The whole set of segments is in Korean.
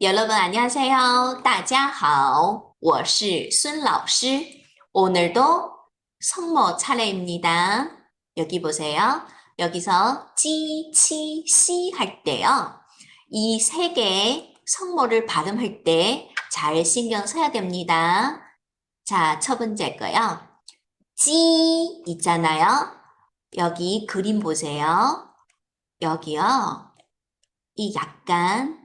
여러분 안녕하세요. 大家好.我是孙老师. 오늘도 성모 차례입니다. 여기 보세요. 여기서 지, 치, 시 할 때요. 이 세 개의 성모를 발음할 때 잘 신경 써야 됩니다. 자, 첫 번째 거요. 지 있잖아요. 여기 그림 보세요. 여기요. 이 약간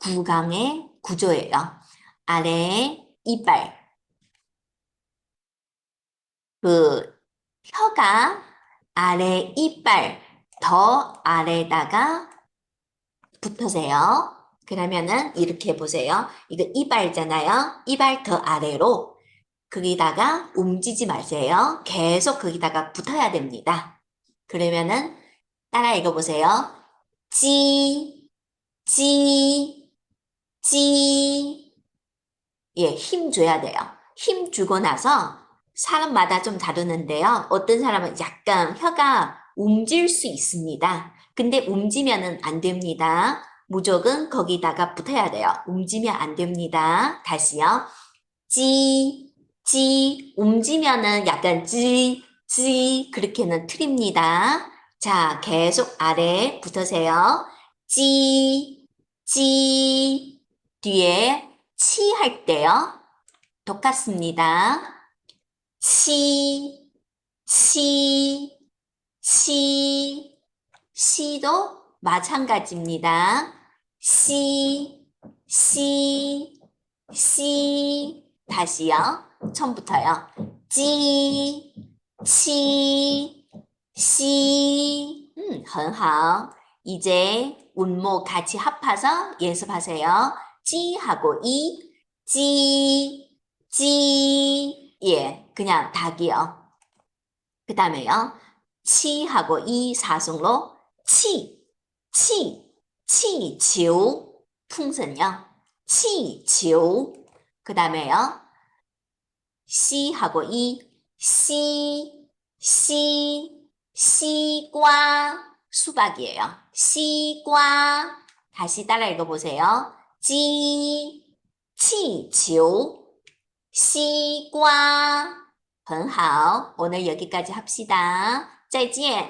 구강의 구조예요. 아래 이빨. 그 혀가 아래 이빨 더 아래다가 붙으세요. 그러면은 이렇게 보세요. 이거 이빨잖아요. 이빨 더 아래로 거기다가 움직이지 마세요. 계속 거기다가 붙어야 됩니다. 그러면은 따라 읽어보세요. 찌, 찌, 찌. 예, 힘 줘야 돼요. 힘 주고 나서 사람마다 좀 다르는데요. 어떤 사람은 약간 혀가 움질 수 있습니다. 근데 움지면은 안 됩니다. 무조건 거기다가 붙어야 돼요. 움지면 안 됩니다. 다시요. 찌, 찌, 움지면은 약간 찌, 찌, 그렇게는 틀립니다. 자, 계속 아래 붙으세요. 찌, 찌, 뒤에 치 할 때요. 똑같습니다. 치, 치, 치, 시도 마찬가지입니다. 시, 시, 시, 다시요. 처음부터요. 찌, 치, 시, 음, 很好. 이제 운모 같이 합해서 연습하세요. 찌하고 이, 찌, 찌, 예, 그냥 닭이요. 그 다음에요. 치하고 이 사성로 치, 치, 치치우 풍선요. 치치우 그 다음에요. 시하고 이 시, 시, 시과 수박이에요. 시과 다시 따라 읽어보세요. 지, 치치우 시과 很好. 오늘 여기까지 합시다. 再见.